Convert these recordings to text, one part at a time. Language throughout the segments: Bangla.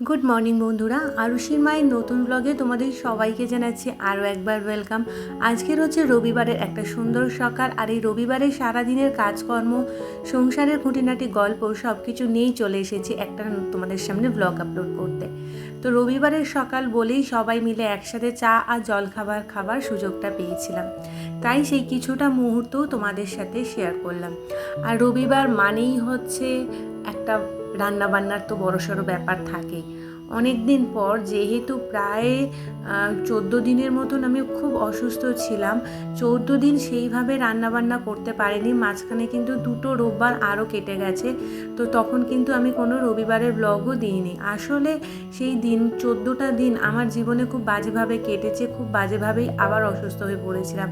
গুড মর্নিং বন্ধুরা। আরুষির মায়ের নতুন ব্লগে তোমাদের সবাইকে জানাচ্ছি আরও একবার ওয়েলকাম আজকের হচ্ছে রবিবারের একটা সুন্দর সকাল, আর এই রবিবারে সারাদিনের কাজকর্ম, সংসারের খুঁটিনাটি গল্প সব কিছু নিয়েই চলে এসেছি একটা তোমাদের সামনে ব্লগ আপলোড করতে। তো রবিবারের সকাল বলেই সবাই মিলে একসাথে চা আর জলখাবার খাবার সুযোগটা পেয়েছিলাম। তাই সেই কিছুটা মুহূর্তও তোমাদের সাথে শেয়ার করলাম। আর রবিবার মানেই হচ্ছে একটা রান্না বান্নার তো বড়সড় ব্যাপার থাকেই। অনেক দিন পর যেহেতু প্রায় চোদ্দ দিনের মতন আমি খুব অসুস্থ ছিলাম, চৌদ্দ দিন সেইভাবে রান্না বান্না করতে পারিনি, মাঝখানে কিন্তু দুটো রোববার আরও কেটে গেছে, তো তখন কিন্তু আমি কোনো রবিবারের ব্লগও দিইনি। আসলে সেই দিন, চোদ্দোটা দিন আমার জীবনে খুব বাজেভাবে কেটেছে, খুব বাজেভাবেই আবার অসুস্থ হয়ে পড়েছিলাম।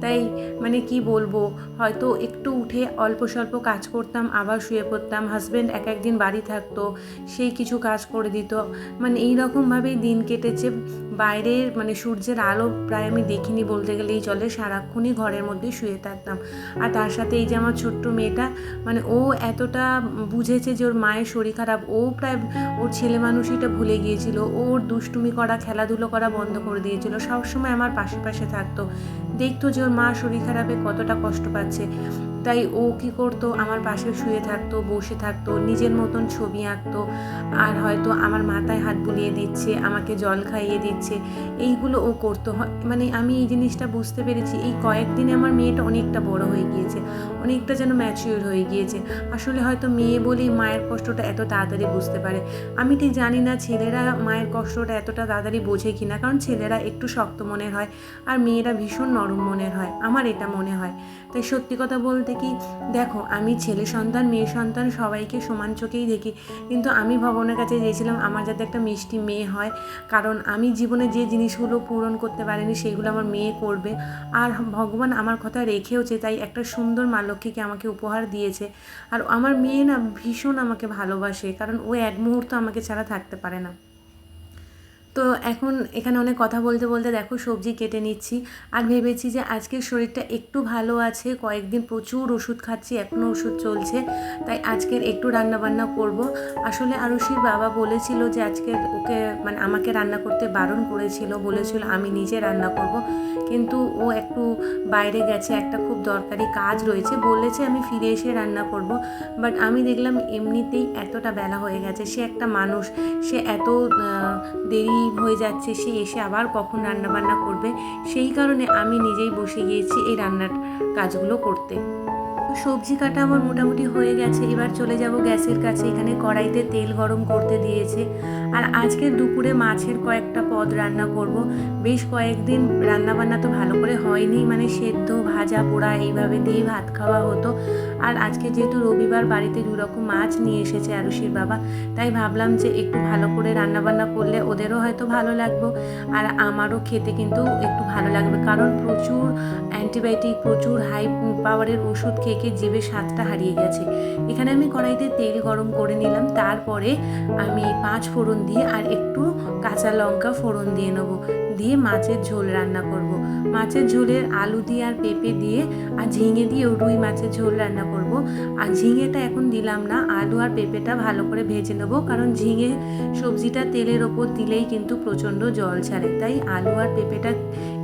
তাই মানে কি বলব? হয়তো একটু উঠে অল্প স্বল্প কাজ করতাম, আবার শুয়ে পড়তাম হাজব্যান্ড এক একদিন বাড়ি থাকতো, সেই কিছু কাজ করে দিত। মানে এই রকমভাবেই দিন কেটেছে। বাইরের মানে সূর্যের আলো প্রায় আমি দেখিনি বলতে গেলেই চলে সারাক্ষণই ঘরের মধ্যে শুয়ে থাকতাম। আর তার সাথে এই যে আমার ছোট্ট মেয়েটা মানে ও এতটা বুঝেছে যে ওর মায়ের শরীর খারাপ, ও প্রায় ওর ছেলে মানুষইটা ভুলে গিয়েছিল ওর দুষ্টুমি করা, খেলাধুলো করা বন্ধ করে দিয়েছিল, সবসময় আমার পাশে পাশে থাকতো। দেখতো যে ওর মা শরীর খারাপে কতটা কষ্ট পাচ্ছে। তাই ও কি করতো? আমার পাশে শুয়ে থাকতো, বসে থাকতো, নিজের মতন ছবি আঁকতো, আর হয়তো আমার মাথায় হাত বুলিয়ে দিচ্ছে, আমাকে জল খাইয়ে দিচ্ছে। এইগুলো ও করতো। মানে আমি এই জিনিসটা বুঝতে পেরেছি। এই কয়েকদিনে আমার মেয়েটা অনেকটা বড় হয়ে গিয়েছে, অনেকটা যেন ম্যাচিওর হয়ে গিয়েছে। আসলে হয়তো মেয়ে বলেই মায়ের কষ্টটা এত তাড়াতাড়ি বুঝতে পারে। আমি ঠিক জানি না ছেলেরা মায়ের কষ্টটা এতটা তাড়াতাড়ি বোঝে কি না কারণ ছেলেরা একটু শক্ত মনের হয়, আর মেয়েরা ভীষণ নরম মনের হয়। আমার এটা মনে হয়। তাই সত্যি কথা বলতে কি, দেখো, আমি ছেলে সন্তান, মেয়ে সন্তান, সবাইকে সমান চোখেই দেখি। কিন্তু আমি ভগবানের কাছে চেয়েছিলাম আমার যাতে একটা মিষ্টি মেয়ে হয়। কারণ আমি জীবনে যে জিনিসগুলো পূরণ করতে পারিনি সেইগুলো আমার মেয়ে করবে। আর ভগবান আমার কথা রেখেওছে, তাই একটা সুন্দর মা লক্ষ্মীকে আমাকে উপহার দিয়েছে। আর আমার মেয়ে না ভীষণ আমাকে ভালোবাসে, কারণ ও এক মুহূর্ত আমাকে ছাড়া থাকতে পারে না। তো এখন এখানে অনেক কথা বলতে বলতে দেখো সবজি কেটে নিচ্ছি আর ভেবেছি যে আজকের শরীরটা একটু ভালো আছে, কয়েকদিন প্রচুর ওষুধ খাচ্ছি এখনও ওষুধ চলছে, তাই আজকের একটু রান্না বান্না করব। আসলে আরুষির বাবা বলেছিল যে আজকে ওকে মানে আমাকে রান্না করতে বারণ করেছিল, বলেছিল আমি নিজে রান্না করব, কিন্তু ও একটু বাইরে গেছে, একটা খুব দরকারি কাজ রয়েছে, বলেছে আমি ফিরে এসে রান্না করব বাট আমি দেখলাম এমনিতেই এতটা বেলা হয়ে গেছে, সে একটা মানুষ, সে এত দেরি হয়ে যাচ্ছে, সে এসে আবার কখন রান্না বান্না করবে? সেই কারণে আমি নিজেই বসে গিয়েছি এই রান্নার কাজগুলো করতে। সবজি কাটা আমার মোটামুটি হয়ে গেছে। এবার চলে যাব গ্যাসের কাছে। এখানে কড়াইতে তেল গরম করতে দিয়েছে। আর আজকে দুপুরে মাছের কয়েকটা পদ রান্না করব। বেশ কয়েকদিন রান্না বান্না তো ভালো করে হয়নি। মানে সেদ্ধ, ভাজা, পোড়া, এইভাবে দিয়েই ভাত খাওয়া হতো। আর আজকে যেহেতু রবিবার, বাড়িতে দু রকম মাছ নিয়ে এসেছে আরুষির বাবা। তাই ভাবলাম যে একটু ভালো করে রান্না বান্না করলে ওদেরও হয়তো ভালো লাগবে। আর আমারও খেতে কিন্তু একটু ভালো লাগবে। কারণ প্রচুর অ্যান্টিবায়োটিক, প্রচুর হাই পাওয়ারের ওষুধ খেয়ে খেয়ে জিভে স্বাদটা হারিয়ে গেছে এখানে আমি কড়াইতে তেল গরম করে নিলাম, তারপরে আমি পাঁচ ফোড়ন দিয়ে আর একটু কাঁচা লঙ্কা ফোড়ন দিয়ে নেব দিয়ে মাছের ঝোল রান্না করব। মাছের ঝোলের আলু দিয়ে আর পেঁপে দিয়ে আর ঝিঙে দিয়ে রুই মাছের ঝোল রান্না করব। আর ঝিঙেটা এখন দিলাম না, আলু আর পেঁপেটা ভালো করে ভেজে নেব, কারণ ঝিঙে সবজিটা তেলের ওপর দিলেই কিন্তু প্রচণ্ড জল ছাড়ে। তাই আলু আর পেঁপেটা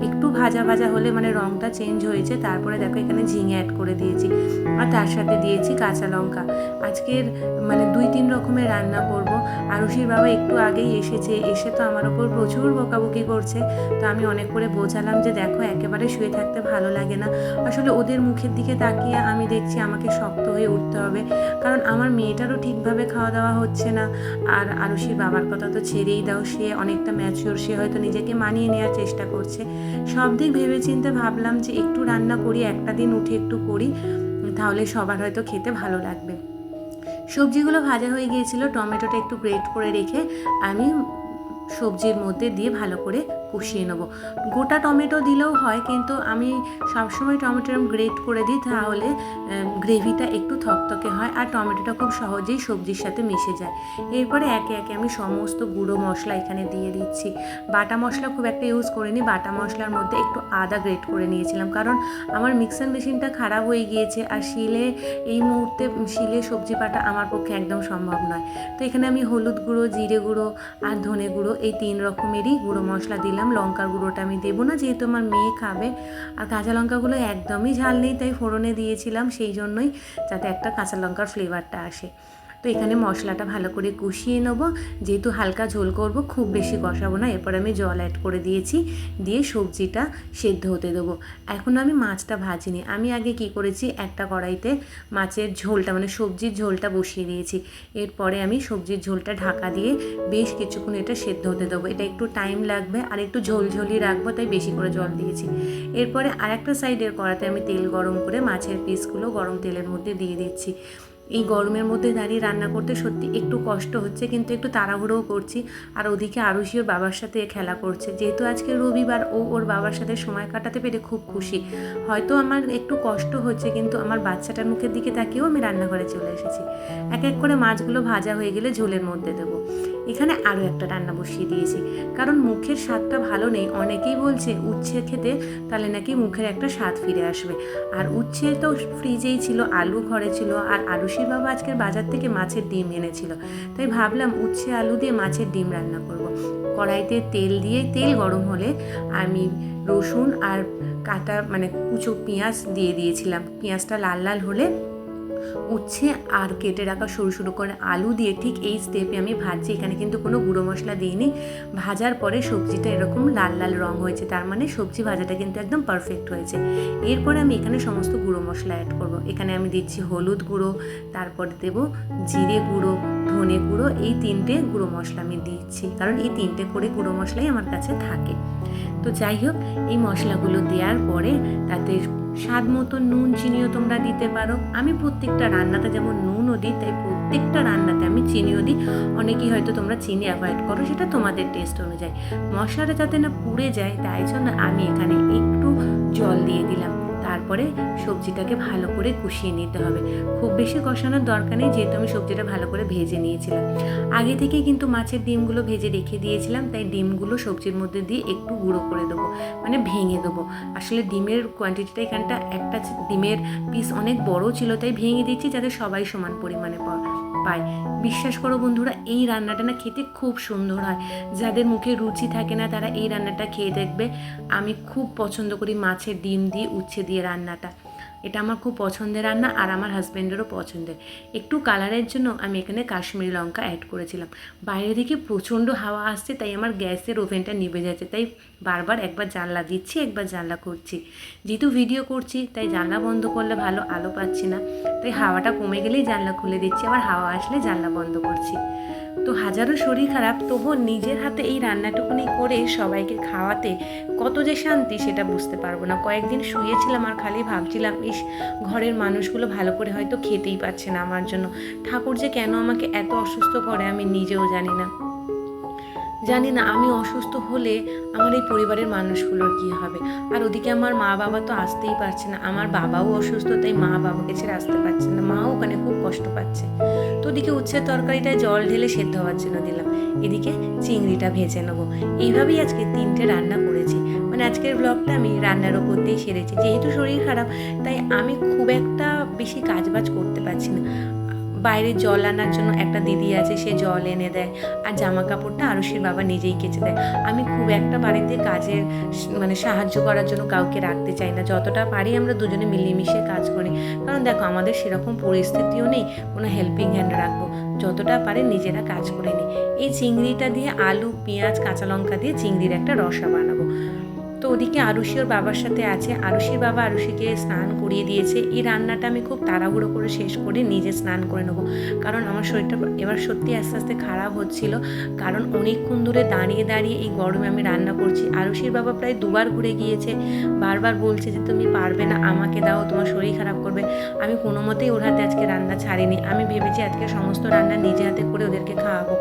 একটু ভাজা ভাজা হলে মানে রঙটা চেঞ্জ হয়েছে, তারপরে দেখো এখানে ঝিঙে অ্যাড করে দিয়েছি। আর তার সাথে দিয়েছি কাঁচা লঙ্কা। আজকের মানে দুই তিন রকমের রান্না করব। আরুষির বাবা একটু আগেই এসেছে, এসে তো আমার ওপর প্রচুর বকাবকি করছে। তো আমি অনেক করে বোঝালাম যে দেখো একেবারে শুয়ে থাকতে ভালো লাগে না। আসলে ওদের মুখের দিকে তাকিয়ে আমি দেখছি আমাকে শক্ত হয়ে উঠতে হবে। কারণ আমার মেয়েটারও ঠিকভাবে খাওয়া দাওয়া হচ্ছে না। আর আরুষির বাবার কথা তো ছেড়েই দাও। সে অনেকটা ম্যাচিওর সে হয়তো নিজেকে মানিয়ে নেওয়ার চেষ্টা করছে। সব দিক ভেবে চিন্তে ভাবলাম যে একটু রান্না করি, একটা দিন উঠে একটু করি, তাহলে সবার হয়তো খেতে ভালো লাগবে। সবজিগুলো ভাজা হয়ে গিয়েছিল। টমেটোটা একটু গ্রেট করে রেখে আমি সবজির মধ্যে দিয়ে ভালো করে কষিয়ে নেব। গোটা টমেটো দিলেও হয়, কিন্তু আমি সবসময় টমেটো গ্রেট করে দিই, তাহলে গ্রেভিটা একটু থকথকে হয় আর টমেটোটা খুব সহজেই সবজির সাথে মিশে যায়। এরপরে একে একে আমি সমস্ত গুঁড়ো মশলা এখানে দিয়ে দিচ্ছি। বাটা মশলা খুব একটা ইউজ করিনি, বাটা মশলার মধ্যে একটু আদা গ্রেট করে নিয়েছিলাম, কারণ আমার মিক্সার মেশিনটা খারাপ হয়ে গিয়েছে আর শিলে, এই মুহূর্তে, শিলে সবজি বাটা আমার পক্ষে একদম সম্ভব নয়। তো এখানে আমি হলুদ গুঁড়ো, জিরে গুঁড়ো আর ধনে গুঁড়ো এই তিন রকমেরই গুঁড়ো মশলা দিলাম। লঙ্কার গুঁড়োটা আমি দেবো না, যেহেতু আমার মেয়ে খাবে। আর কাঁচা লঙ্কাগুলো একদমই ঝাল নেই, তাই ফোড়নে দিয়েছিলাম, সেই জন্যই যাতে একটা কাঁচা লঙ্কার ফ্লেভারটা আসে। তো এখানে মশলাটা ভালো করে কষিয়ে নেব। যেহেতু হালকা ঝোল করব, খুব বেশি কষাবো না। এরপর আমি জল অ্যাড করে দিয়েছি। দিয়ে সবজিটা সেদ্ধ হতে দেবো। এখন আমি মাছটা ভাজিনি। আমি আগে কি করেছি, একটা কড়াইতে মাছের ঝোলটা মানে সবজির ঝোলটা বসিয়ে দিয়েছি। এরপরে আমি সবজির ঝোলটা ঢাকা দিয়ে বেশ কিছুক্ষণ এটা সেদ্ধ হতে দেবো। এটা একটু টাইম লাগবে, আর একটু ঝোলঝোলি রাখব, তাই বেশি করে জল দিয়েছি। এরপরে আরেকটা সাইডের কড়াতে আমি তেল গরম করে মাছের পিসগুলো গরম তেলের মধ্যে দিয়ে দিচ্ছি। এই গরমের মধ্যে দাঁড়িয়ে রান্না করতে সত্যি একটু কষ্ট হচ্ছে, কিন্তু একটু তাড়াহুড়োও করছি। আর ওদিকে আরুষিও বাবার সাথে খেলা করছে। যেহেতু আজকে রবিবার, ও ওর বাবার সাথে সময় কাটাতে পেরে খুব খুশি। হয়তো আমার একটু কষ্ট হচ্ছে, কিন্তু আমার বাচ্চাটার মুখের দিকে তাকিয়েও আমি রান্নাঘরে চলে এসেছি। এক এক করে মাছগুলো ভাজা হয়ে গেলে ঝোলের মধ্যে দেবো। এখানে আরও একটা রান্না বসিয়ে দিয়েছি। কারণ মুখের স্বাদটা ভালো নেই, অনেকেই বলছে উচ্ছে খেতে তাহলে নাকি মুখের একটা স্বাদ ফিরে আসবে। আর উচ্ছে তো ফ্রিজেই ছিল, আলু ঘরে ছিল, আর আলুষির বাবা আজকের বাজার থেকে মাছের ডিম এনেছিল। তাই ভাবলাম উচ্ছে, আলু দিয়ে মাছের ডিম রান্না করব। কড়াইতে তেল দিয়ে, তেল গরম হলে আমি রসুন আর কাটা মানে কুচো পেঁয়াজ দিয়ে দিয়েছিলাম। পেঁয়াজটা লাল লাল হলে উচ্ছে আর কেটে রাখা সরু সরু করে আলু দিয়ে ঠিক এই স্টেপে আমি ভাজছি। এখানে কিন্তু কোনো গুঁড়ো মশলা দিইনি। ভাজার পরে সবজিটা এরকম লাল লাল রং হয়েছে। তার মানে সবজি ভাজাটা কিন্তু একদম পারফেক্ট হয়েছে। এরপরে আমি এখানে সমস্ত গুঁড়ো মশলা অ্যাড করব। এখানে আমি দিচ্ছি হলুদ গুঁড়ো, তারপর দেব জিরে গুঁড়ো ধনে গুঁড়ো, এই তিনটে গুঁড়ো মশলা আমি দিচ্ছি। কারণ এই তিনটে করে গুঁড়ো মশলাই আমার কাছে থাকে। তো যাই হোক, এই মশলাগুলো দেওয়ার পরে তাতে স্বাদ মতো নুন, চিনিও তোমরা দিতে পারো। আমি প্রত্যেকটা রান্নাতে যেমন নুনও দিই, তাই প্রত্যেকটা রান্নাতে আমি চিনিও দিই। অনেকেই হয়তো তোমরা চিনি অ্যাভয়েড করো, সেটা তোমাদের টেস্ট অনুযায়ী। মশলাটা যাতে না পুড়ে যায়, তাই জন্য আমি এখানে একটু জল দিয়ে দিলাম। তারপরে সবজিটাকে ভালো করে কষিয়ে নিতে হবে। খুব বেশি কষানোর দরকার নেই, যেহেতু আমি সবজিটা ভালো করে ভেজে নিয়েছিলাম। আগে থেকেই কিন্তু মাছের ডিমগুলো ভেজে রেখে দিয়েছিলাম, তাই ডিমগুলো সবজির মধ্যে দিয়ে একটু গুঁড়ো করে দেবো মানে ভেঙে দেবো। আসলে ডিমের কোয়ান্টিটিটা এখানটা একটা ডিমের পিস অনেক বড় ছিল, তাই ভেঙে দিচ্ছি যাতে সবাই সমান পরিমাণে পায়। বিশ্বাস করো বন্ধুরা, এই রান্নাটা না খেতে খুব সুন্দর হয়। যাদের মুখে রুচি থাকে না, তারা এই রান্নাটা খেয়ে দেখবে। আমি খুব পছন্দ করি মাছের ডিম দিয়ে উচ্ছে দিয়ে রান্নাটা। এটা আমার খুব পছন্দের রান্না আর আমার হাজব্যান্ডেরও পছন্দের। একটু কালারের জন্য আমি এখানে কাশ্মীরি লঙ্কা অ্যাড করেছিলাম। বাইরে থেকে প্রচণ্ড হাওয়া আসছে, তাই আমার গ্যাসের ওভেনটা নিভে যাচ্ছে, তাই বারবার একবার জানলা দিচ্ছি, একবার জানলা করছি। যেহেতু ভিডিও করছি, তাই জানলা বন্ধ করলে ভালো, আলো পাচ্ছি না। তাই হাওয়াটা কমে গেলেই জানলা খুলে দিচ্ছি, আবার হাওয়া আসলে জানলা বন্ধ করছি। তো হাজারো শরীর খারাপ, তবুও নিজের হাতে এই রান্নাটুকুনি করে সবাইকে খাওয়াতে কত যে শান্তি সেটা বুঝতে পারব না। কয়েকদিন শুয়েছিলাম আর খালি ভাবছিলাম, ইস, ঘরের মানুষগুলো ভালো করে হয়তো খেতেই পারছে না আমার জন্য। ঠাকুর যে কেন আমাকে এত অসুস্থ করে আমি নিজেও জানি না। জানি না, আমি অসুস্থ হলে আমার এই পরিবারের মানুষগুলোর কী হবে? আর ওদিকে আমার মা বাবা তো আসতেই পারছে না। আমার বাবাও অসুস্থ, তাই মা বাবাকে ছেড়ে আসতে পারছে না। মাও ওখানে খুব কষ্ট পাচ্ছে। তো ওদিকে উচ্ছের তরকারিটায় জল ঢেলে সেদ্ধ হওয়ার জন্য দিলাম। এদিকে চিংড়িটা ভেজে নেব। এইভাবেই আজকে তিনটে রান্না করেছি। মানে আজকের ব্লগটা আমি রান্নার ওপর দিয়েই সেরেছি। যেহেতু শরীর খারাপ, তাই আমি খুব একটা বেশি কাজবাজ করতে পারছি না। বাইরে জল আনার জন্য একটা দিদি আছে, সে জল এনে দেয়। আর জামা কাপড়টা আরুষির বাবা নিজেই কেচে দেয়। আমি খুব একটা বাড়িতে কাজের মানে সাহায্য করার জন্য কাউকে রাখতে চাই না। যতটা পারি আমরা দুজনে মিলেমিশে কাজ করি। কারণ দেখো, আমাদের সেরকম পরিস্থিতিও নেই, কোনো হেল্পিং হ্যান্ড রাখব। যতটা পারে নিজেরা কাজ করে নিই। এই চিংড়িটা দিয়ে আলু, পেঁয়াজ, কাঁচা লঙ্কা দিয়ে চিংড়ির একটা রসা বানাবো। তো ওদিকে আরুষি ওর বাবার সাথে আছে। আরুষির বাবা আরুষিকে স্নান করিয়ে দিয়েছে। এই রান্নাটা আমি খুব তাড়াহুড়ো করে শেষ করে নিজে স্নান করে নেব। কারণ আমার শরীরটা এবার সত্যি আস্তে আস্তে খারাপ হচ্ছিল। কারণ অনেকক্ষণ ধরে দাঁড়িয়ে দাঁড়িয়ে এই গরমে আমি রান্না করছি। আরুষির বাবা প্রায় দুবার ঘুরে গিয়েছে। বারবার বলছে যে, তুমি পারবে না, আমাকে দাও, তোমার শরীর খারাপ করবে। আমি কোনো মতেই ওর হাতে আজকে রান্না ছাড়িনি। আমি ভেবেছি আজকে সমস্ত রান্না নিজে হাতে করে ওদেরকে খাওয়াবো।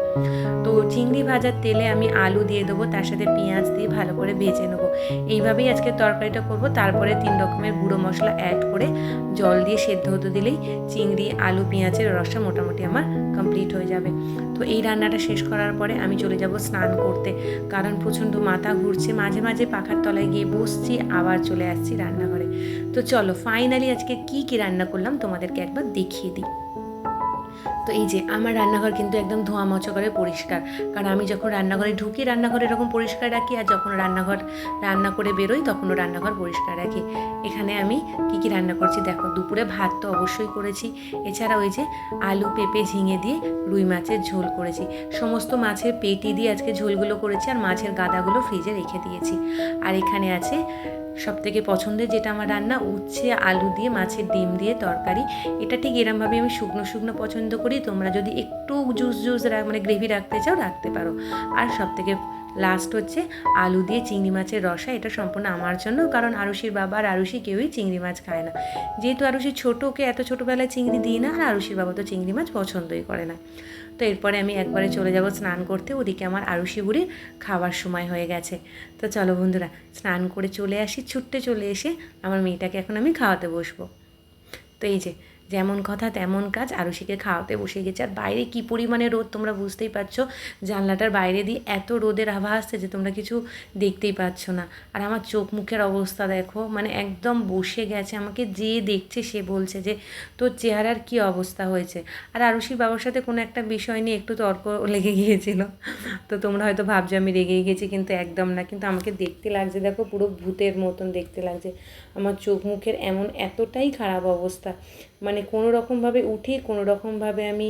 তো চিংড়ি ভাজার তেলে আমি আলু দিয়ে দেবো। তার সাথে পেঁয়াজ দিয়ে ভালো করে ভেজে নেব। এইভাবেই আজকে তরকারিটা করব। তারপরে তিন রকমের গুঁড়ো মশলা অ্যাড করে জল দিয়ে সেদ্ধ হতে দিলেই চিংড়ি, আলু, পেঁয়াজের রসটা মোটামুটি আমার কমপ্লিট হয়ে যাবে। তো এই রান্নাটা শেষ করার পরে আমি চলে যাব স্নান করতে। কারণ প্রচণ্ড মাথা ঘুরছে, মাঝে মাঝে পাখার তলায় গিয়ে বসছি, আবার চলে আসছি রান্নাঘরে। তো চলো ফাইনালি আজকে কি কি রান্না করলাম তোমাদেরকে একবার দেখিয়ে দিই। তো এই যে আমার রান্নাঘর কিন্তু একদম ধোঁয়া মচা করে পরিষ্কার। কারণ আমি যখন রান্নাঘরে ঢুকি, রান্নাঘর এরকম পরিষ্কার রাখি, আর যখন রান্নাঘর রান্না করে বেরোই তখনও রান্নাঘর পরিষ্কার রাখি। এখানে আমি কি কি রান্না করছি দেখো, দুপুরে ভাত তো অবশ্যই করেছি। এছাড়া ওই যে আলু পেঁপে ঝিঙে দিয়ে রুই মাছের ঝোল করেছি। সমস্ত মাছের পেটি দিয়ে আজকে ঝোলগুলো করেছি, আর মাছের গাদাগুলো ফ্রিজে রেখে দিয়েছি। আর এখানে আছে সব থেকে পছন্দের যেটা আমার রান্না, উচ্ছে, আলু দিয়ে, মাছের ডিম দিয়ে তরকারি। এটা ঠিক এরমভাবে আমি শুকনো শুকনো পছন্দ করি। তোমরা যদি একটু জুস জুস মানে গ্রেভি রাখতে চাও, রাখতে পারো। আর সব থেকে লাস্ট হচ্ছে আলু দিয়ে চিংড়ি মাছের রসা। এটা সম্পূর্ণ আমার জন্য, কারণ আরুষির বাবা আর আরুষি কেউই চিংড়ি মাছ খায় না। যেহেতু আরুষি ছোটো ওকে এত ছোটোবেলায় চিংড়ি দিই না, আর আরুষির বাবা তো চিংড়ি মাছ পছন্দই করে না। তো এরপরে আমি একবারে চলে যাব স্নান করতে। ওদিকে আমার আরুষি বুড়ি খাওয়ার সময় হয়ে গেছে। তো চলো বন্ধুরা, স্নান করে চলে আসি। ছুটতে চলে এসে আমার মেয়েটাকে এখন আমি খাওয়াতে বসবো। তো এই যে যেমন কথা, তেমন কাজ। আরুষিকে খাওয়াতে বসে গেছে। আর বাইরে কী পরিমাণে রোদ তোমরা বুঝতেই পারছ? জানলাটার বাইরে দিয়ে এত রোদের আভা আসছে যে তোমরা কিছু দেখতেই পাচ্ছ না। আর আমার চোখ মুখের অবস্থা দেখো মানে একদম বসে গেছে। আমাকে যে দেখছে সে বলছে যে, তোর চেহারার কি অবস্থা হয়েছে? আর আরুষির বাবার সাথে কোনো একটা বিষয় নিয়ে একটু তর্ক লেগে গিয়েছিল। তো তোমরা হয়তো ভাবছ আমি রেগে গেছি, কিন্তু একদম না। কিন্তু আমাকে দেখতে লাগছে, দেখো পুরো ভূতের মতন দেখতে লাগছে। আমার চোখ মুখের এমন এতটাই খারাপ অবস্থা মানে কোনো রকমভাবে উঠে, কোনো রকমভাবে আমি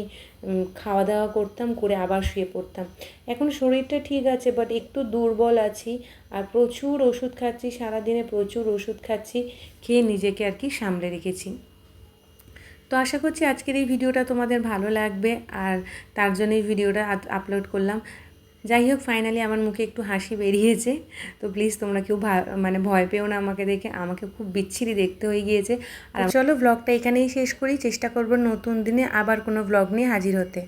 খাওয়া দাওয়া করতাম, করে আবার শুয়ে পড়তাম। এখন শরীরটা ঠিক আছে বাট একটু দুর্বল আছি, আর প্রচুর ওষুধ খাচ্ছি, সারাদিনে প্রচুর ওষুধ খাচ্ছি, খেয়ে নিজেকে আর কি সামলে রেখেছি। তো আশা করছি আজকের এই ভিডিওটা তোমাদের ভালো লাগবে, আর তার জন্য এই ভিডিওটা আপলোড করলাম। যাই হোক ফাইনালি আমার মুখে একটু হাসি বেরিয়েছে। তো প্লিজ তোমরা কেউ মানে ভয় পেও না আমাকে দেখে আমাকে খুব বিচ্ছিরি দেখতে হয়ে গিয়েছে। আর চলো ব্লগটা এখানেই শেষ করি চেষ্টা করব নতুন দিনে আবার কোনো ব্লগ নিয়ে হাজির হতে।